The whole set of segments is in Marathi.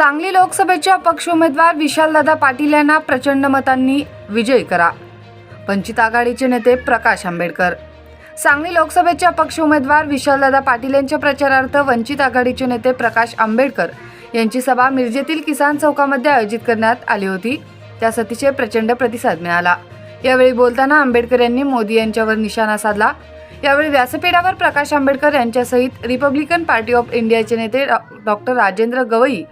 सांगली लोकसभेचे अपक्ष उमेदवार विशालदादा पाटील यांना प्रचंड मतांनी विजयी करा. वंचित आघाडीचे नेते प्रकाश आंबेडकर. सांगली लोकसभेचे अपक्ष उमेदवार विशालदादा पाटील यांच्या प्रचारार्थ वंचित आघाडीचे नेते प्रकाश आंबेडकर यांची सभा मिरजेतील किसान चौकामध्ये आयोजित करण्यात आली होती. त्यास अतिशय प्रचंड प्रतिसाद मिळाला. यावेळी बोलताना आंबेडकर यांनी मोदी यांच्यावर निशाणा साधला. यावेळी व्यासपीठावर प्रकाश आंबेडकर यांच्यासहित रिपब्लिकन पार्टी ऑफ इंडियाचे नेते डॉक्टर राजेंद्र गवई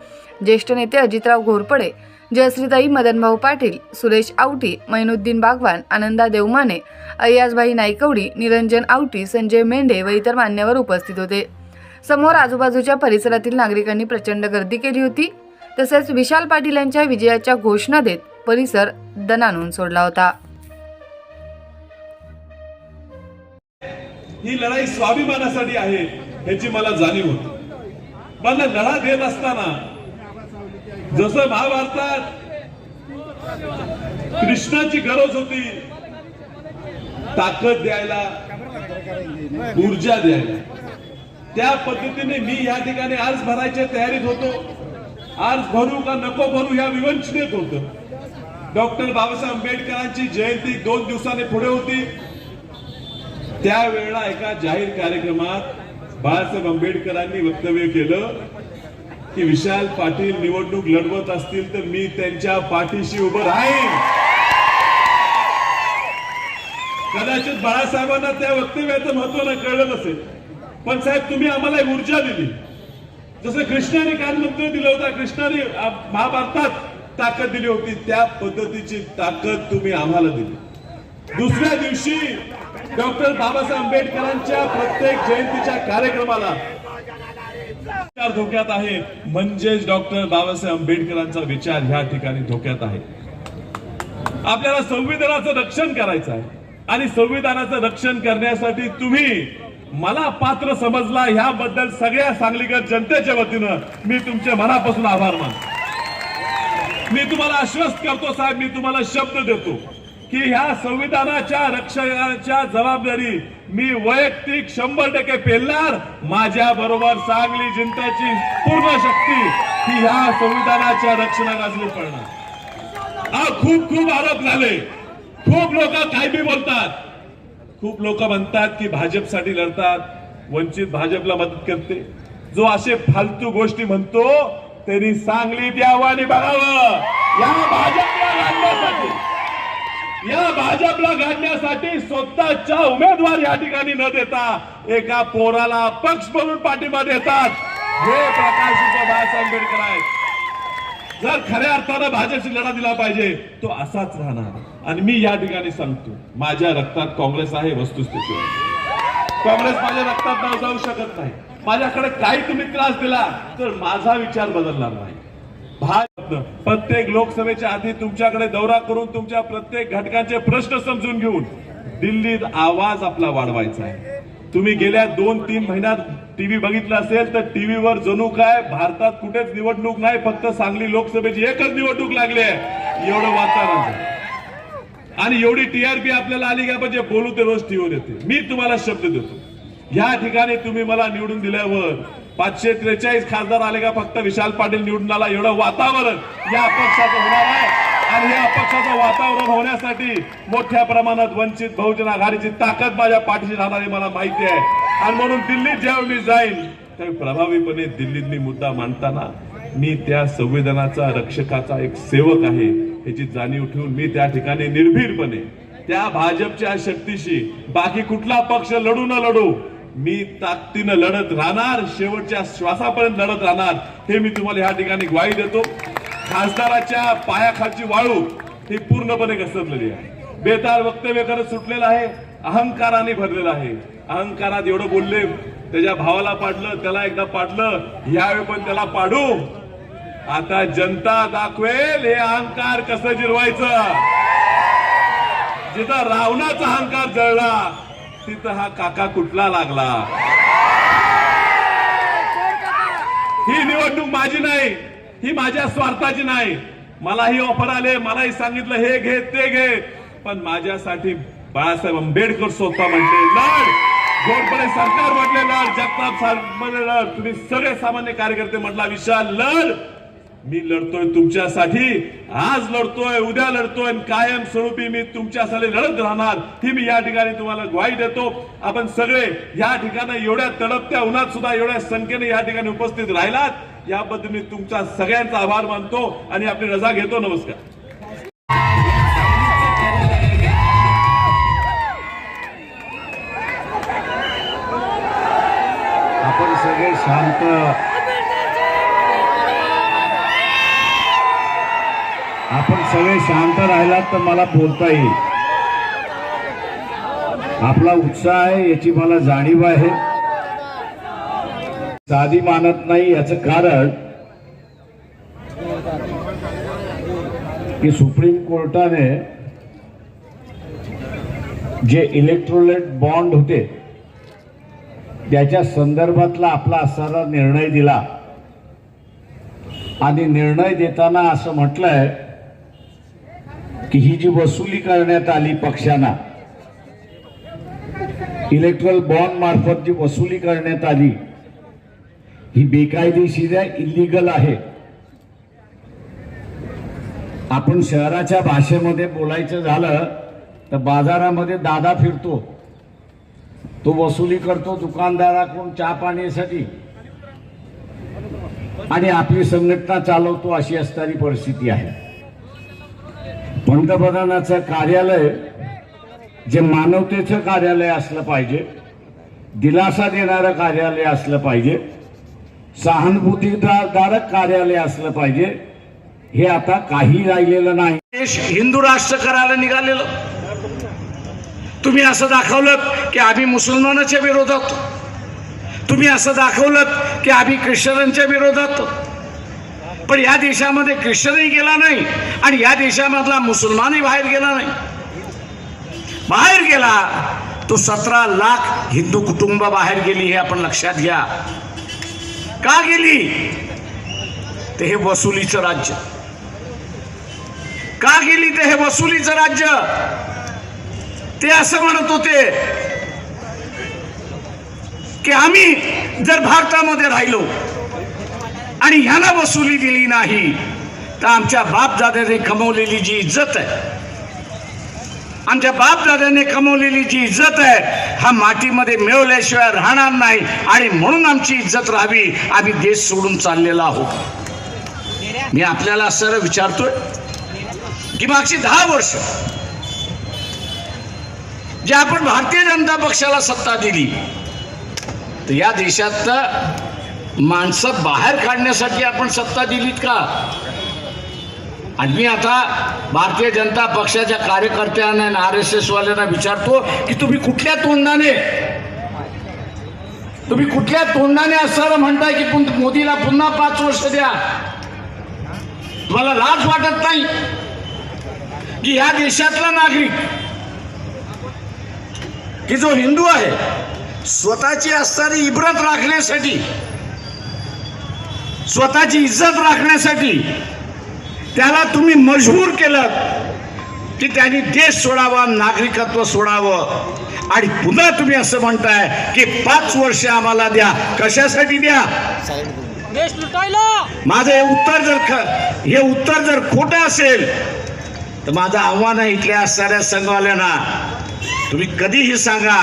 ज्येष्ठ नेते अजितराव घोरपडे जयश्रीताई मदनभाऊ पाटील सुरेश आवटी मैनुद्दीन बागवान आनंदा देवमाने अय्याजभाई नाईकवडी निरंजन आवटी संजय मेंढे व इतर मान्यवर उपस्थित होते. समोर आजूबाजूच्या परिसरातील नागरिकांनी प्रचंड गर्दी केली होती. तसेच विशाल पाटील यांच्या विजयाच्या घोषणा देत परिसर दणानून सोडला होता. ही लढाई स्वाभिमानासाठी आहे याची मला जाणीव होती. मला लढा देत असताना जसं महाभारतात कृष्णाची गरज होती ताकद द्यायला ऊर्जा द्यायला. त्या पद्धतीने मी या ठिकाणी अर्ज भरायच्या तयारीत होतो. अर्ज भरू का नको भरू या विवंचनेत होतो. डॉक्टर बाबासाहेब आंबेडकरांची जयंती दोन दिवसाने पुढे होती. त्यावेळेला एका जाहीर कार्यक्रमात बाळासाहेब आंबेडकरांनी वक्तव्य केलं. की विशाल पाटील निवडणूक लढवत असतील तर मी त्यांच्या पाठीशी उभं राहीन. कदाचित बाळासाहेबांना त्या वक्तव्याचं महत्त्व न कळलं नसेल. पण साहेब तुम्ही आम्हाला एक ऊर्जा दिली. जसं कृष्णाने काल मंत्र दिलं होता कृष्णाने महाभारतात ताकद दिली होती त्या पद्धतीची ताकद तुम्ही आम्हाला दिली. दुसऱ्या दिवशी डॉक्टर बाबासाहेब आंबेडकरांच्या प्रत्येक जयंतीच्या कार्यक्रमाला धोक्यात आहे. म्हणजेच डॉक्टर बाबासाहेब आंबेडकरांचा विचार ह्या ठिकाणी धोक्यात आहे. आपल्याला संविधानाचं रक्षण करायचं आहे. आणि संविधानाचं रक्षण करण्यासाठी तुम्ही मला पात्र समजला ह्याबद्दल सगळ्या सांगलीकर जनतेच्या वतीनं मी तुमचे मनापासून आभार मानतो. मी तुम्हाला आश्वस्त करतो साहेब मी तुम्हाला शब्द देतो. की ह्या संविधानाच्या रक्षणाच्या जबाबदारी मी वैयक्तिक शंभर टक्के पेलणार. माझ्या बरोबर सांगली जनतेची पूर्ण शक्ती ही ह्या संविधानाच्या रक्षणाखाली पडणार. हा खूप खूप आरोप झाले. खूप लोक काय बी बोलतात. खूप लोक म्हणतात की भाजपसाठी लढतात. वंचित भाजपला मदत करते. जो असे फालतू गोष्टी म्हणतो त्यांनी सांगली द्यावं आणि बघावं. या भाजपला लढण्यासाठी. या भाजपला गाडण्यासाठी स्वतःच्या उमेदवार या ठिकाणी न देता एका पोराला पक्ष म्हणून पाठिंबा देतात. हे प्रकाश बाळासाहेब आंबेडकर आहेत. जर खऱ्या अर्थानं भाजपशी लढा दिला पाहिजे तो असाच राहणार. आणि मी या ठिकाणी सांगतो माझ्या रक्तात काँग्रेस आहे वस्तुस्थिती काँग्रेस माझ्या रक्तात जाऊ शकत नाही. माझ्याकडे काही तुम्ही त्रास दिला तर माझा विचार बदलणार नाही. भाजप प्रत्येक लोकसभेच्या आधी तुमच्याकडे दौरा करून तुमच्या प्रत्येक घटकांचे प्रश्न समजून घेऊन दिल्लीत आवाज आपला वाढवायचा आहे. तुम्ही गेल्या दोन तीन महिन्यात टीव्ही बघितला असेल तर टीव्हीवर जणू काय भारतात कुठेच निवडणूक नाही फक्त सांगली लोकसभेची एकच निवडणूक लागली आहे. एवढं वातावरण आणि एवढी टीआरपी आपल्याला आली का म्हणजे बोलू ते रोज टीव्हीवर येते. मी तुम्हाला शब्द देतो. या ठिकाणी तुम्ही मला निवडून दिल्यावर पाचशे त्रेचाळीस खासदार आले का फक्त विशाल पाटील निवडून आला? एवढं वातावरण या अपक्षाचं होणार आहे. आणि या अपक्षाचं वातावरण होण्यासाठी मोठ्या प्रमाणात वंचित बहुजन आघाडीची ताकद माझ्या पाठीशी राहणार आहे मला माहिती आहे. आणि म्हणून दिल्लीत जेव्हा मी जाईन त्यावेळी प्रभावीपणे दिल्लीत मी मुद्दा मांडताना मी त्या संविधानाचा रक्षकाचा एक सेवक आहे ह्याची जाणीव ठेवून मी त्या ठिकाणी निर्भीडपणे त्या भाजपच्या शक्तीशी बाकी कुठला पक्ष लढू न लढू मी ताकदीनं लढत राहणार शेवटच्या श्वासापर्यंत लढत राहणार हे मी तुम्हाला या ठिकाणी ग्वाही देतो. खासदाराच्या पायाखालची वाळू ही पूर्णपणे घसरलेली आहे. बेताल वक्तव्य करत सुटलेलं आहे अहंकाराने भरलेलं आहे. अहंकारात एवढं बोलले त्याच्या भावाला पाडलं त्याला एकदा पाडलं यावेळी पण त्याला पाडू. आता जनता दाखवेल हे अहंकार कसं जिरवायचं. जिथं रावणाचा अहंकार जळला बाबतीत हा काका कुठला लागला? ही निवडणूक माझी नाही ही माझ्या स्वार्थाची नाही. मलाही ऑफर आले मलाही सांगितलं हे घे ते घे. पण माझ्यासाठी बाळासाहेब आंबेडकर स्वतः म्हटले लढ. घोडपणे सरकार म्हटले लढ. जगताप साहेब म्हटले लढ. तुम्ही सगळे सामान्य कार्यकर्ते म्हटला विशाल लढ. मी लढतोय तुमच्यासाठी आज लढतोय उद्या लढतोय कायम स्वरूपी मी तुमच्यासाठी लढत राहणार. ही मी या ठिकाणी तुम्हाला ग्वाही देतो. आपण सगळे या ठिकाणी एवढ्या तडपत्या उन्हात सुद्धा एवढ्या संख्येने या ठिकाणी उपस्थित राहिलात. याबद्दल मी तुमचा सगळ्यांचा आभार मानतो आणि आपली रजा घेतो. नमस्कार. आपण सगळे शांत आपण सगळे शांत राहिलात तर मला बोलता येईल. आपला उत्साह आहे याची मला जाणीव आहे. साधी मानत नाही याचं कारण की सुप्रीम कोर्टाने जे इलेक्ट्रोलेट बॉन्ड होते त्याच्या संदर्भातला आपला असणारा निर्णय दिला. आणि निर्णय देताना असं म्हटलंय की ही जी वसुली करण्यात आली पक्षांना इलेक्ट्रल बॉन्ड मार्फत जी वसुली करण्यात आली ही बेकायदेशीर आहे इलिगल आहे. आपण शहराच्या भाषेमध्ये बोलायचं झालं तर बाजारामध्ये दादा फिरतो. तो वसुली करतो दुकानदाराकडून चहा पाण्यासाठी. आणि आपली संघटना चालवतो अशी असणारी परिस्थिती आहे. पंतप्रधानाचं कार्यालय जे मानवतेचं कार्यालय असलं पाहिजे दिलासा देणारं कार्यालय असलं पाहिजे सहानुभूतीदारक कार्यालय असलं पाहिजे हे आता काही राहिलेलं नाही. देश हिंदू राष्ट्र करायला निघालेलं. तुम्ही असं दाखवलं की आम्ही मुसलमानाच्या विरोधात तुम्ही असं दाखवलं की आम्ही ख्रिश्चनांच्या विरोधात पण या देशामध्ये ख्रिश्चनही गेला नाही आणि या देशामधला मुसलमानही बाहेर गेला नाही. बाहेर गेला तो सतरा लाख हिंदू कुटुंब बाहेर गेली हे आपण लक्षात घ्या. का गेली? ते हे वसुलीचं राज्य. का गेली ते हे वसुलीचं राज्य? ते असं म्हणत होते की आम्ही जर भारतामध्ये राहिलो आणि ह्याला वसुली दिली नाही. तर आमच्या बापदाद्याने कमवलेली जी इज्जत आहे आमच्या बापदाद्याने कमवलेली जी इज्जत आहे हा मातीमध्ये मिळवल्याशिवाय राहणार नाही. आणि म्हणून आमची इज्जत राहावी आम्ही देश सोडून चाललेला आहोत. मी आपल्याला सर विचारतोय की मागची दहा वर्ष जे आपण भारतीय जनता पक्षाला सत्ता दिली तर या देशात माणसं बाहेर काढण्यासाठी आपण सत्ता दिलीत का? आणि मी आता भारतीय जनता पक्षाच्या कार्यकर्त्यांना आणि आर एस एस वाल्यांना विचारतो की तुम्ही कुठल्या तोंडाने तुम्ही कुठल्या तोंडाने असं म्हणताय की पुन- मोदीला पुन्हा पाच वर्ष द्या? तुम्हाला लाज वाटत नाही? की ह्या देशातला नागरिक की जो हिंदू आहे स्वतःची असणारी इब्रत राखण्यासाठी स्वतःची इज्जत राखण्यासाठी त्याला तुम्ही मजबूर केलं की त्यांनी देश सोडावा नागरिकत्व सोडावं. आणि पुन्हा तुम्ही असं म्हणताय की पाच वर्ष आम्हाला द्या. कशासाठी द्या? देश लुटायला. माझं हे उत्तर जर ख हे उत्तर जर खोटं असेल तर माझं आव्हान आहे इथल्या असणाऱ्या संघवाल्यांना तुम्ही कधीही सांगा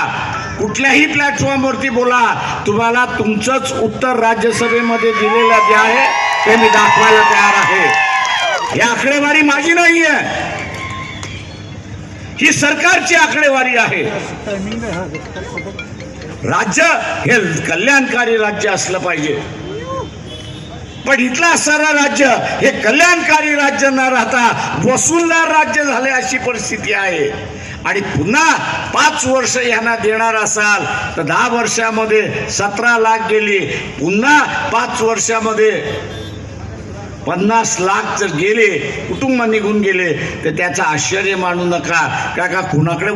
कुठल्याही प्लॅटफॉर्मवरती बोला. तुम्हाला तुमचंच उत्तर राज्यसभेमध्ये दिलेलं जे आहे ते मी दाखवायला तयार आहे. ही आकडेवारी माझी नाही आहे ही सरकारची आकडेवारी आहे. राज्य हे कल्याणकारी राज्य असलं पाहिजे. पण इथलं असणारं राज्य हे कल्याणकारी राज्य न राहता वसुलदार राज्य झाले अशी परिस्थिती आहे. आणि पुन्हा पाच वर्ष यांना देणार असाल तर दहा वर्षामध्ये सतरा लाख गेली. पुन्हा पाच वर्षामध्ये पन्नास लाख जर गेले कुटुंब निघून गेले तर त्याचं आश्चर्य मानू नका. का का कुणाकडे